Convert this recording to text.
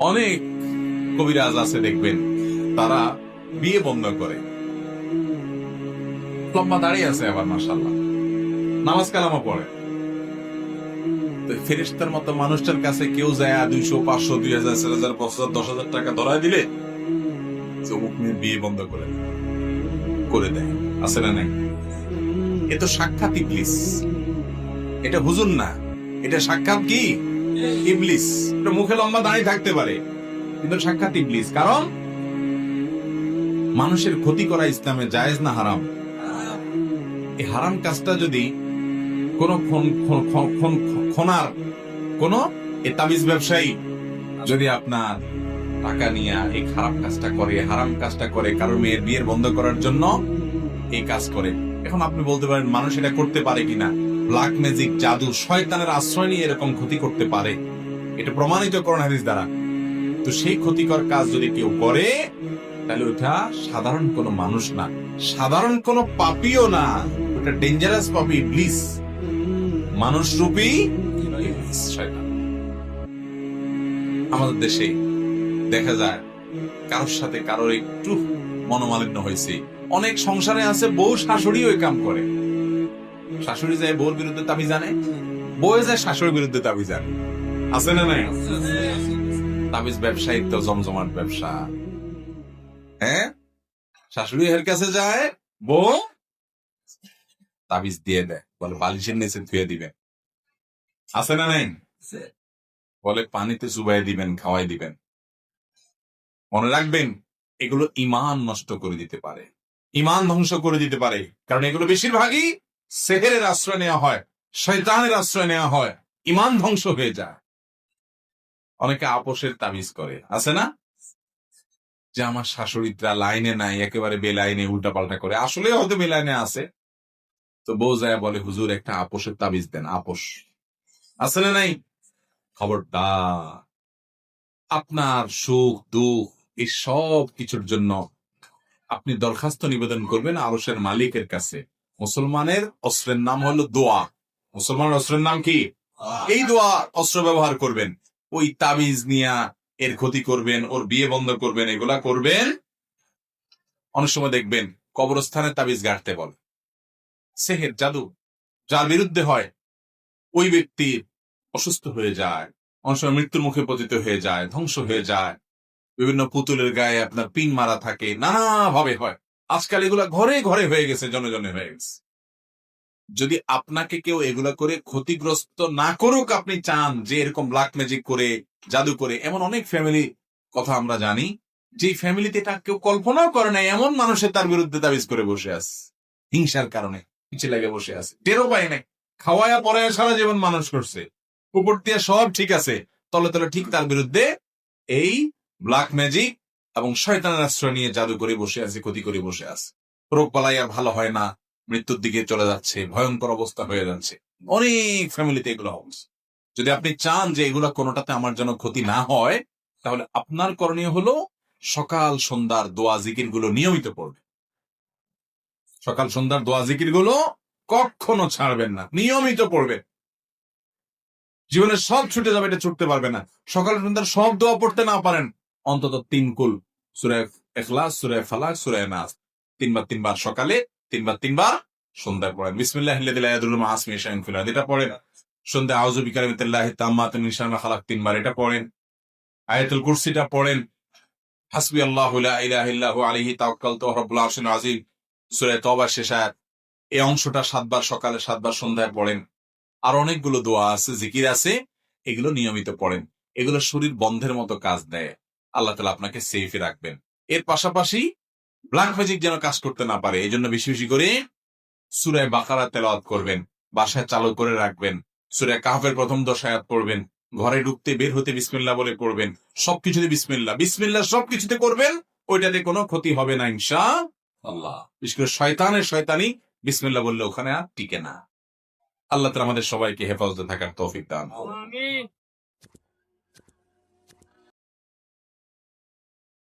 অনেক কবিরাজ আছে, দেখবেন। তারা বিয়ে বন্ধ করে। লম্বা দাঁড়িয়ে আছে আবার মাসাল্লাহ নামাজ কালামা পড়ে। ফেরিস্তার মতো মানুষটার কাছে কেউ যায় দুইশো, পাঁচশো, দুই হাজার, চার হাজার, পাঁচ হাজার, দশ হাজার টাকা ধরায় দিলে অমুক মেয়ের বিয়ে বন্ধ করে। করে দেয়। আছে না নাই? এ তো সাক্ষাৎ ইবলিস। এটা হুজুর না। এটা সাক্ষাৎ কি? ইবলিস। মুখে লম্বা দাঁড়িয়ে থাকতে পারে, কিন্তু সাক্ষাৎ ইবলিস। কারণ মানুষের ক্ষতি করা ইসলামে জায়েজ না হারাম? এই হারাম কাজটা যদি কোন খন- খন- খন- খন- খনার, কোন এ তাবিজ ব্যবসায়ী যদি আপনার টাকা নিয়ে এই খারাপ কাজটা করে, হারাম কাজটা করে কারও মেয়ের বিয়ের বন্ধ করার জন্য এই কাজ করে, এখন আপনি বলতে পারেন মানুষ এটা করতে পারে কিনা? ব্ল্যাক ম্যাজিক জাদু শয়তানের আশ্রয় নিয়ে এরকম ক্ষতি করতে পারে। এটা প্রমাণিত করোনা হাদিস দ্বারা। তো সেই ক্ষতিকর কাজ যদি কেউ করে, তাহলে ওটা সাধারণ কোনো মানুষ না। সাধারণ কোনো পাপিও না। ওটা ডেঞ্জারাস পাপি ইবলিস মানুষ রূপী আমাদের দেশে দেখা যায়, কারোর সাথে কারোর একটু মনোমালিন্য হয়েছে। অনেক সংসারে আছে, বউ শাশুড়ি ওই কাম করে। শাশুড়ি যায় বউর বিরুদ্ধে দাবি জানে বউ যায় শাশুড়ির বিরুদ্ধে দাবি জানে আছে না নাই? তাবিজ ব্যবসায়িক তো জমজমাট ব্যবসা। হ্যাঁ? শাশুড়ি এর কাছে যায় বউ তাবিজ দিয়ে দেয়। বলে বালিশের নিচে ধুয়ে দিবেন। আছে না নাই? বলে পানিতে চুবাই দিবেন খাওয়াই দিবেন। মনে রাখবেন এগুলো ইমান নষ্ট করে দিতে পারে। ইমান ধ্বংস করে দিতে পারে। কারণ এগুলো বেশিরভাগই সেহেরের আশ্রয় নেওয়া হয়, শয়তানের আশ্রয় নেওয়া হয় ইমান ধ্বংস হয়ে যায়। অনেকে আপোষের তাবিজ করে, আছে না? যে আমার শাশুড়িটা লাইনে নাই, একেবারে বেলাইনে উল্টা পাল্টা করে, আসলে হয়তো বেলাইনে আছে। তো বউ যায় বলে, হুজুর, একটা আপোষের তাবিজ দেন, আপোষ। আছে না নাই? খবরদার, আপনার সুখ, দুঃখ, এই সব কিছুর জন্য আপনি দরখাস্ত নিবেদন করবেন আরসের মালিকের কাছে। মুসলমানের অস্ত্রের নাম হলো দোয়া। মুসলমানের অস্ত্রের নাম কি? এই দোয়া অস্ত্র ব্যবহার করবেন। ওই তাবিজ নিয়া এর ক্ষতি করবেন ওর বিয়ে বন্ধ করবেন এগুলা করবেন। অনেক সময় দেখবেন কবরস্থানে তাবিজ গাড়তে বল। সেহের জাদু যার বিরুদ্ধে হয় ওই ব্যক্তি অসুস্থ হয়ে যায় অনেক সময় মৃত্যুর মুখে পতিত হয়ে যায় ধ্বংস হয়ে যায়। বিভিন্ন পুতুলের গায়ে আপনার পিন মারা থাকে নানা ভাবে হয়। আজকাল এগুলা ঘরে ঘরে হয়ে গেছে জনজনে হয়ে গেছে। যদি আপনাকে কেউ এগুলা করে ক্ষতিগ্রস্ত না করুক, আপনি চান যে এরকম ব্ল্যাক ম্যাজিক করে, জাদু করে, এমন অনেক ফ্যামিলি কথা আমরা জানি, যে ফ্যামিলিতে এটা কেউ কল্পনাও করে না এমন মানুষের তার বিরুদ্ধে দাবিজ করে বসে আছে। হিংসার কারণে পিছে লেগে বসে আছে। টেরও পায় নাই। খাওয়ায়া পরে সারা জীবন মানুষ করছে। উপর দিয়ে সব ঠিক আছে, তলে তলে ঠিক তার বিরুদ্ধে এই ব্ল্যাক ম্যাজিক এবং শয়তানের আশ্রয় নিয়ে জাদু করে বসে আছে, ক্ষতি করে বসে আছে। রোগ বালাই আর ভালো হয় না, মৃত্যুর দিকে চলে যাচ্ছে, ভয়ঙ্কর অবস্থা হয়ে যাচ্ছে। অনেক ফ্যামিলিতে এগুলো হচ্ছে যদি আপনি চান যে এগুলো কোনোটাতে আমার জন্য ক্ষতি না হয়, তাহলে আপনার করণীয় হলো সকাল সন্ধ্যার দোয়া জিকিরগুলো নিয়মিত পড়বে সকাল সন্ধ্যার দোয়া জিকিরগুলো কখনো ছাড়বেন না, নিয়মিত পড়বেন। জীবনে সব ছুটে যাবে এটা ছুটতে পারবে না। সকাল সন্ধ্যার সব দোয়া পড়তে না পারেন অন্তত তিন কুল নাস তিনবার তিনবার সকালে, তিনবার তিনবার সন্ধ্যায় পড়েন। বিসমিল্লাহ এটা পড়েন। সন্ধ্যা মিন খালাক তিনবার এটা পড়েন। আয়াতুল কুরসিটা পড়েন। হাসবি আল্লাহু লা ইলাহা ইল্লাহু আলাইহি তাওয়াক্কালতু ওয়া রাব্বুল আরশিল আযীম। শেষ আয়াত। এই অংশটা সাতবার সকালে, সাতবার সন্ধ্যায় পড়েন। আর অনেকগুলো দোয়া আছে, জিকির আছে, এগুলো নিয়মিত পড়েন। এগুলো শরীর বন্ধের মতো কাজ দেয়। আল্লাহ তালা আপনাকে সেফে রাখবেন। এর পাশাপাশি ব্ল্যাক ম্যাজিক যেন কাজ করতে না পারে এই জন্য বেশি বেশি করে সুরায় বাকারা তেলাওয়াত করবেন, বাসায় চালু করে রাখবেন, সুরায় কাহফের প্রথম দশ আয়াত পড়বেন, ঘরে ঢুকতে বের হতে বিসমিল্লা বলে করবেন সবকিছুতে বিসমিল্লা বিসমিল্লা সবকিছুতে করবেন, ওইটাতে কোনো ক্ষতি হবে না ইনশা আল্লাহ বিশেষ করে শয়তানের শয়তানি বিসমিল্লা বললে ওখানে আর টিকে না। আল্লাহ তালা আমাদের সবাইকে হেফাজতে থাকার তৌফিক দান